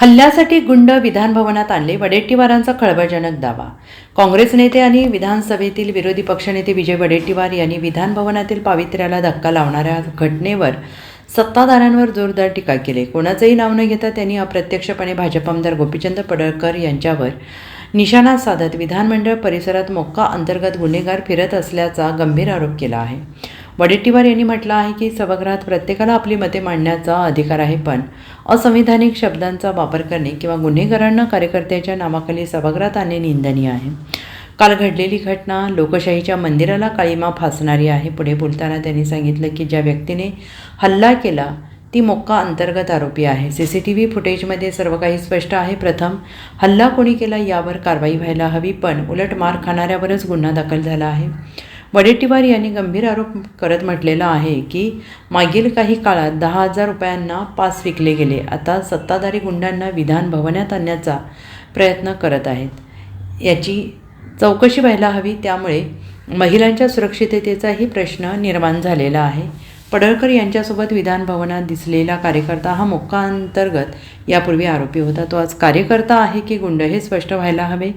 हल्ल्यासाठी गुंड विधानभवनात आणले वडेट्टीवारांचा खळबळजनक दावा. काँग्रेस नेते आणि विधानसभेतील विरोधी पक्षनेते विजय वडेट्टीवार यांनी विधानभवनातील पावित्र्याला धक्का लावणाऱ्या घटनेवर सत्ताधाऱ्यांवर जोरदार टीका केली. कोणाचंही नाव न घेता त्यांनी अप्रत्यक्षपणे भाजप आमदार गोपीचंद पडळकर यांच्यावर निशाणा साधत विधानमंडळ परिसरात मोक्का अंतर्गत गुन्हेगार फिरत असल्याचा गंभीर आरोप केला आहे. वडेट्टीवार यांनी म्हटलं आहे की सभागृहात प्रत्येकाला आपली मते मांडण्याचा अधिकार आहे पण असंविधानिक शब्दांचा वापर करणे किंवा गुन्हेगारांना कार्यकर्त्याच्या नावाखाली सभागृहात आणणे निंदनीय आहे. काल घडलेली घटना लोकशाहीच्या मंदिराला काळीमा फासणारी आहे. पुढे बोलताना त्यांनी सांगितलं की ज्या व्यक्तीने हल्ला केला ती मोक्का अंतर्गत आरोपी आहे. सी सी टी व्ही फुटेजमध्ये सर्व काही स्पष्ट आहे. प्रथम हल्ला कोणी केला यावर कारवाई व्हायला हवी पण उलट मार खाणाऱ्यावरच गुन्हा दाखल झाला आहे. वडेट्टीवार यांनी गंभीर आरोप करत म्हटलेला आहे की मागील काही काळात दहा हजार रुपयांना पास विकले गेले. आता सत्ताधारी गुंडांना विधान भवनात आणण्याचा प्रयत्न करत आहेत. याची चौकशी व्हायला हवी त्यामुळे महिलांच्या सुरक्षिततेचाही प्रश्न निर्माण झालेला आहे. पडळकर यांच्यासोबत विधान भवनात दिसलेला कार्यकर्ता हा मोक्का अंतर्गत यापूर्वी आरोपी होता. तो आज कार्यकर्ता आहे की गुंड हे स्पष्ट व्हायला हवे?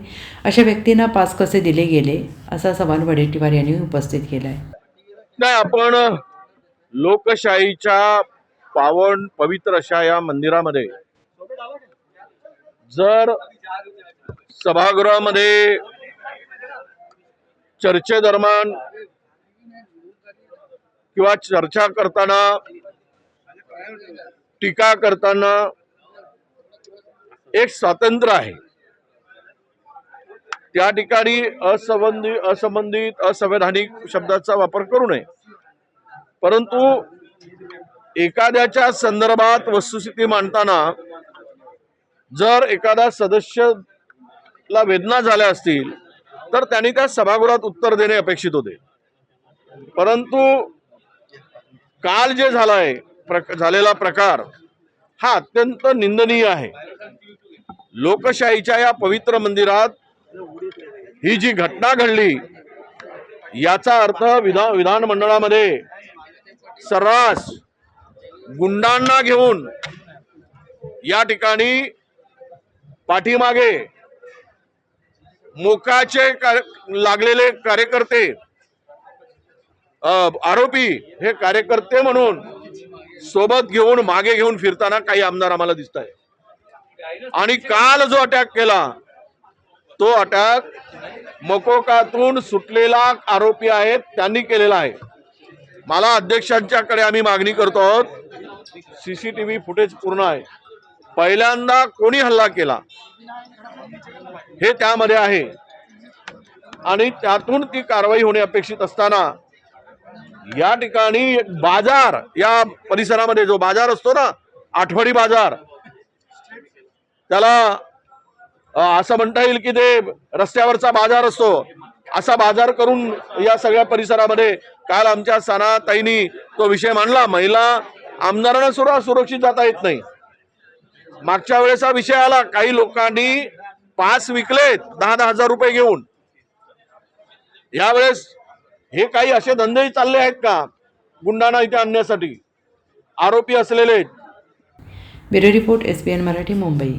अशा व्यक्तींना पास कसे दिले गेले? असा सवाल वडेट्टीवार यांनी उपस्थित केला आहे नाही आपण लोकशाहीच्या पावन पवित्र अशा या मंदिरामध्ये जर सभागृहामध्ये चर्चेदरम्यान किंवा चर्चा करताना टीका करताना एक स्वातंत्र्य आहे. त्या ठिकाणी असंबंधी असंबंधित असंवैधानिक शब्दाचा वापर करू नये. परंतु एखाद्याच्या संदर्भात वस्तुस्थिती मांडताना जर एखादा सदस्यला वेदना झाल्या असतील तर त्यांनी त्या सभागृहात उत्तर देणे अपेक्षित होते. परंतु काल जे झालाय प्रक झालेला प्रकार हा अत्यंत निंदनीय आहे. लोकशाहीच्या या पवित्र मंदिरात ही जी घटना घडली याचा अर्थ विधा विधानमंडळामध्ये सर्रास गुंडांना घेऊन या ठिकाणी पाठीमागे मोकाचे कार लागलेले कार्यकर्ते आरोपी हे कार्यकर्ते म्हणून सोबत घेऊन मागे घेऊन फिरताना काही आमदार आम्हाला दिसत आहे आणि काल जो अटॅक केला तो अटॅक मकोकातून सुटलेला आरोपी आहेत त्यांनी केलेला आहे. मला अध्यक्षांच्याकडे आम्ही मागणी करतो आहोत सीसीटीव्ही फुटेज पूर्ण आहे. पहिल्यांदा कोणी हल्ला केला हे त्यामध्ये आहे. आणि त्यातून ती कारवाई होणे अपेक्षित असताना या ठिकाणी एक बाजार या परिसरामध्ये जो बाजार असतो ना आठवडी बाजार त्याला असं म्हणता येईल की ते रस्त्यावरचा बाजार असतो. असा बाजार करून या सगळ्या परिसरामध्ये काल आमच्या सनाताईनी तो विषय मांडला. महिला आमदारांना सुद्धा सुरक्षित जाता येत नाही. मागच्या वेळेस हा विषय आला काही लोकांनी पास विकलेत दहा दहा हजार रुपये घेऊन. यावेळेस हे काही असे धंदेही चालले आहेत का? गुंडांना इथे आणण्यासाठी. आरोपी असलेले bureau report S Marathi Mumbai.